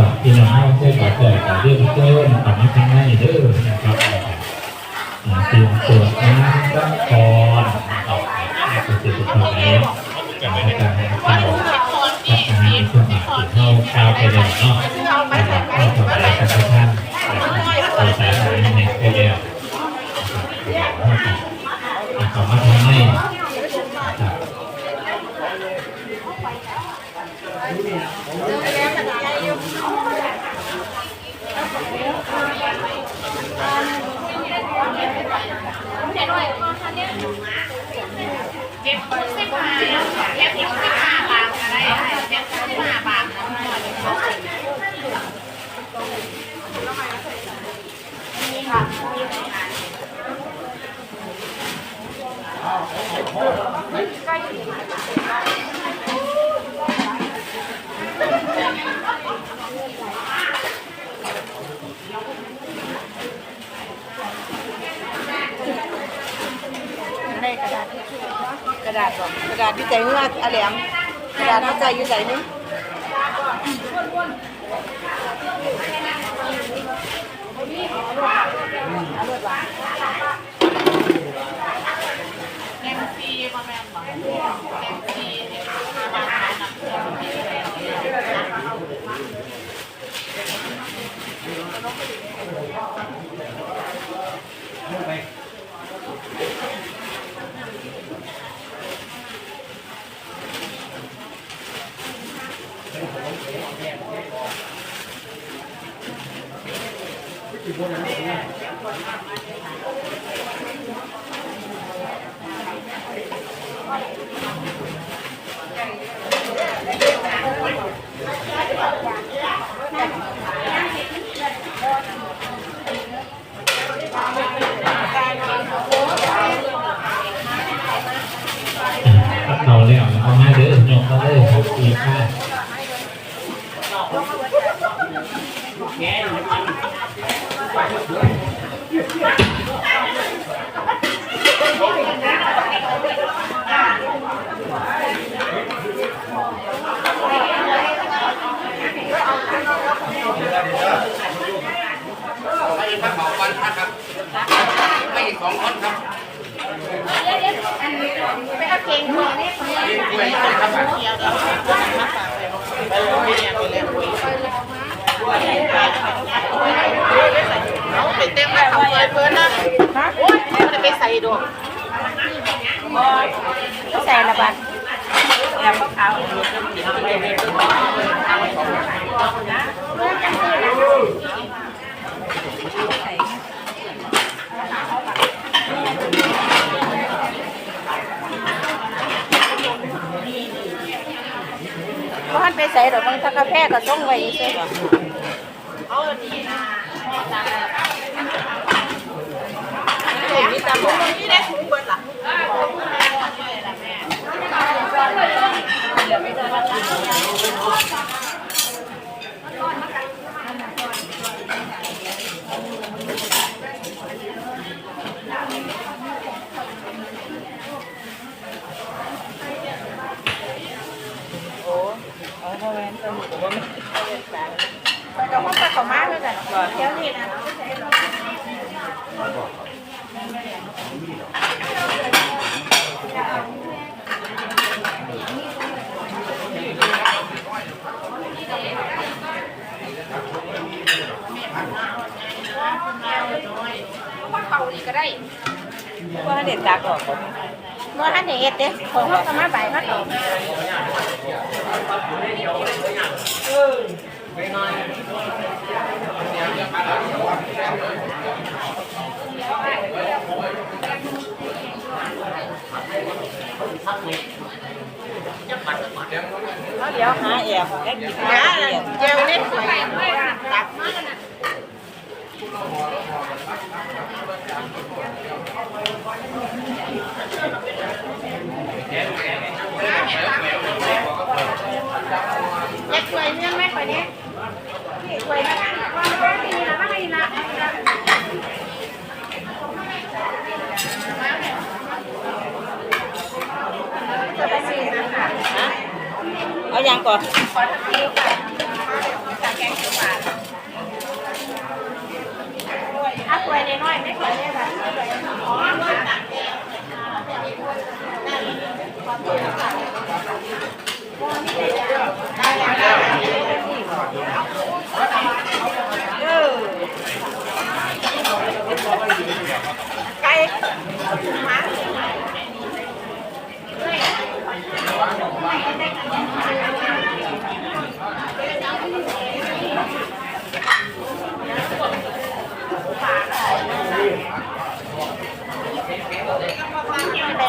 กับพี่น้องเข้าเชื่อแต่กับเรื่องเจ้าทำให้ข้างในเด้อนะครับเตรียมตัวน้ำรับพรนะครับเกษตรกรแล้วกับในการให้ข้าวกับอาหารเครื่องหมายเข้าข้าวไปแล้วเนาะนะครับเข้าทำอะไรกันทุกท่านนะครับใส่สายในไปแล้วนะครับนะครับมาทำให้นะครับ เก็บเส้นมาเก็บเส้นมาบางอะไรเก็บเส้นมาบางนี่ค่ะได้กระดาษก ระดาษก่อนกระดาษวิจัยเมื่ออะแหลมกระดาษวิจัยอยู่ไหนนี่แกงซีมาแม่บอกแกงซีมาบางเอาแล้วเอามาเด้อยกมาเลยครับอีกค่ะ ให้พักเบาวันนะครับให้สองคนครับ ไปเอาเก่งหัวเนี่ย ยิงด้วยครับ เดียวเดียว ไปเลยไปเลยไปเลยเอาไปเต็มแล้วเอาเลยเพื่อนนะโอ๊ยไม่ได้ไปใส่ดอกใส่ละบาทแอบขาวเพราะท่านไปใส่ดอกบางตะกาแค่ก็ส่งไว้ใช่ไหมเอาดีนะนี่ตามบอกนี่ได้ถุงเบิดล่ะอ้เอาเพราะว่าสมุดว่าไม่ ก็มาตัดต่อมา เลยกันเที่ยวนี่นะเขาดีก็ได้ว่าเด็ดตากออกเมื่อท่านเฮ็ดเด้ของเขาก็มาใบมาต่อ ดี๋ยวหาแอบได้กินนะหาแอบเจลเล่น เล็กสวยเนี่ยไหม่ไปเนี่ยไปนะว่าไม่ดีนะไม่ดีนะเอาอย่างก่อนขอทักทีค่ะแกงเขียวหวานถ้าป่วยนน้อยไม่ป่วยได้ค่ะขอ๋อต่างแดงค่ะ ไก่หมา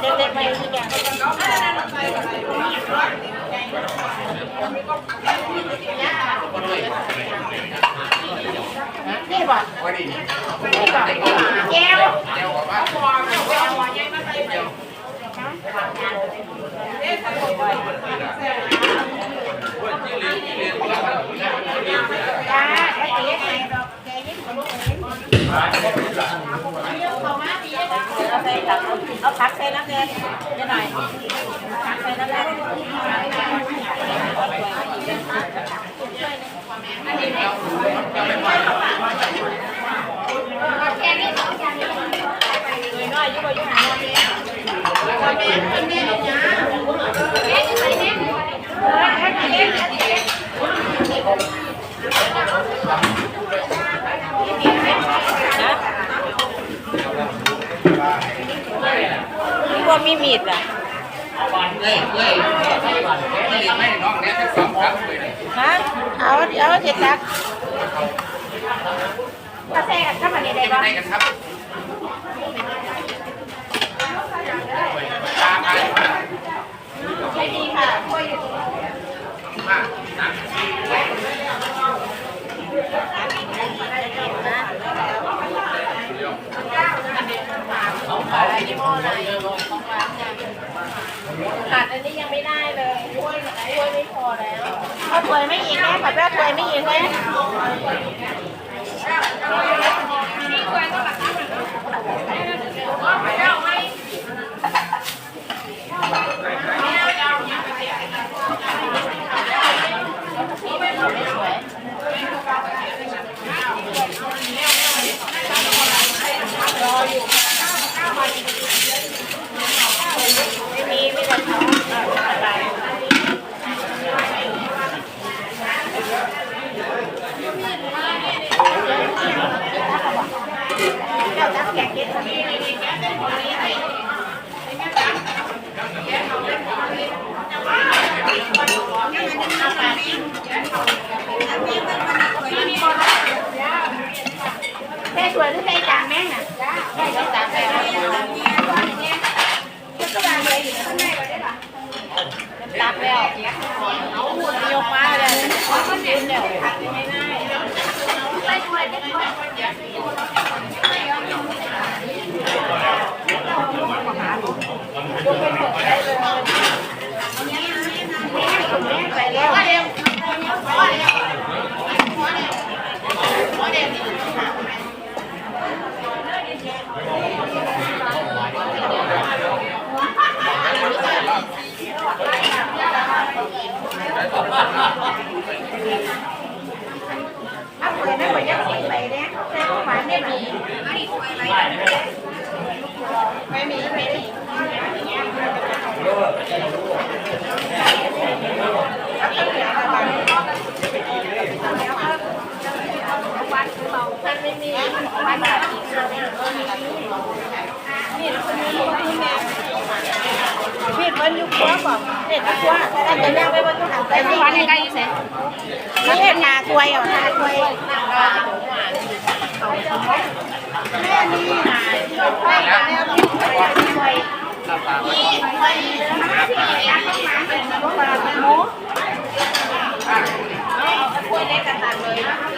แต่เด็กๆไปทุกอย่างนี่ บ่วันนี้นี่บ่แก้วเดี๋ยวบอกว่าจ้าไอ้เจ๊ไงดอกแกยิ่งของลูกเองเอาใส่ตัก เอาตักใส่น้ำแดงจะหน่อยตักใส่น้ำแดงแค่นี้สองอย่านี้น้อยยุ่งยุ่งหาเงินเนี่ยแม่กินเนี่ยจ้าแม่ใส่เนี่ยเออแค่นี้แค่นี้ นี่ว่า มีมีดอะเอ้ยเอ้ยไม่ไม่น้องเนี่ยจะสองครั้งเลยฮะเอาเอาเจ็ดตักกาแฟกับข้าวมันได้ปะให้กันครับตาไปใช่ดีค่ะช่วยอยู่มาตักขาดอันนี้ยังไม่ได้เลยช่วยช่วยไม่พอแล้วเอาถ้วยไม่อีกนะผัดว่าถ้วยไม่อีกนะนี่ช่วยต้องหลักตั้งเลยไม่มีไม่ได้เขาอะไรเจ้าจักแกงเก็ดคนนี้นี่แกงเป็นคนนี้ไอ้แค่สวยหรือใส่จานแม่งน่ะใส่จานแม่ตักแล้วเอาหมดยกมาเลยมันยืนเดี๋ยวตักไม่ได้ไม่ช่วยไม่ช่วย ไปแล้วเร็ว ถ้าเปิดไม่เปิดยังสิไปเนี่ยแค่ขวานไม่มีไม่มีไม่มีวันเราท่านไม่มีวันแบบนี่เราคนนี้รู้ที่แม่มีดมันอยู่ครัวก่อนเรัวแต่จะย่างไปบนตู้หันไปแต่ที่ที่วันนี่ใกล้ๆอยู่เสร็จนี่เห็ดนาควยอะนาควยแม่นี่ หายไปแล้วต้องไปช่วยลาปาไปช่วยที่ยักษ์ต้องมาเป็นรถมาเ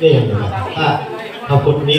นี่ยังไงถ้าเอาคนนี้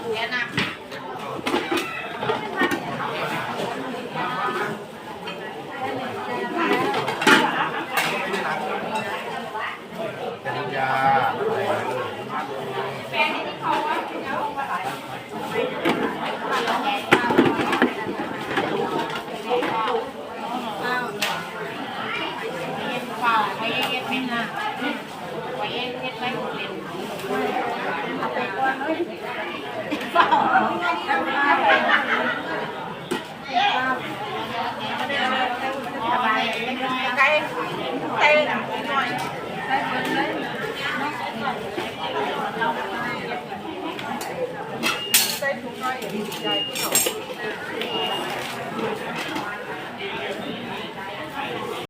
ดีใ